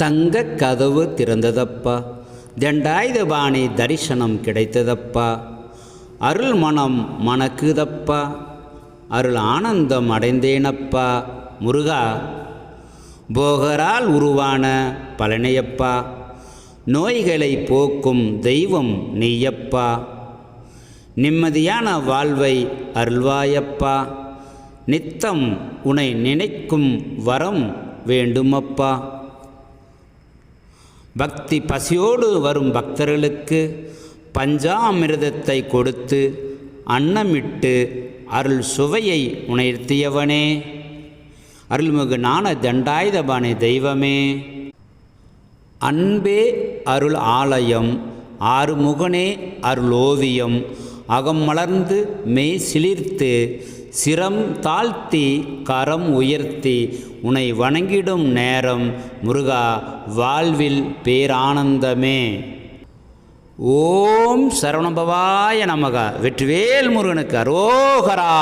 தங்க கதவு திறந்ததப்பா. தண்டாயுதபாணி தரிசனம் கிடைத்ததப்பா. அருள் மனம் மணக்குதப்பா. அருள் ஆனந்தம் அடைந்தேனப்பா. முருகா போகரால் உருவான பழனையப்பா நோய்களை போக்கும் தெய்வம் நெய்யப்பா நிம்மதியான வாழ்வை அருள்வாயப்பா. நித்தம் உனை நினைக்கும் வரம் வேண்டுமப்பா. பக்தி பசியோடு வரும் பக்தர்களுக்கு பஞ்சாமிர்தத்தை கொடுத்து அன்னமிட்டு அருள் சுவையை உணர்த்தியவனே. அருள்மிகு நான தண்டாயுதபாணி தெய்வமே. அன்பே அருள் ஆலயம் ஆறுமுகனே அருளோவியம் அகம் மலர்ந்து மெய் சிலிர்த்து சிரம் தாழ்த்தி கரம் உயர்த்தி உனை வணங்கிடும் நேரம் முருகா வாழ்வில் பேரானந்தமே. ஓம் சரவணபவாய நமக. வெற்றிவேல் முருகனுக்கு அரோகரா.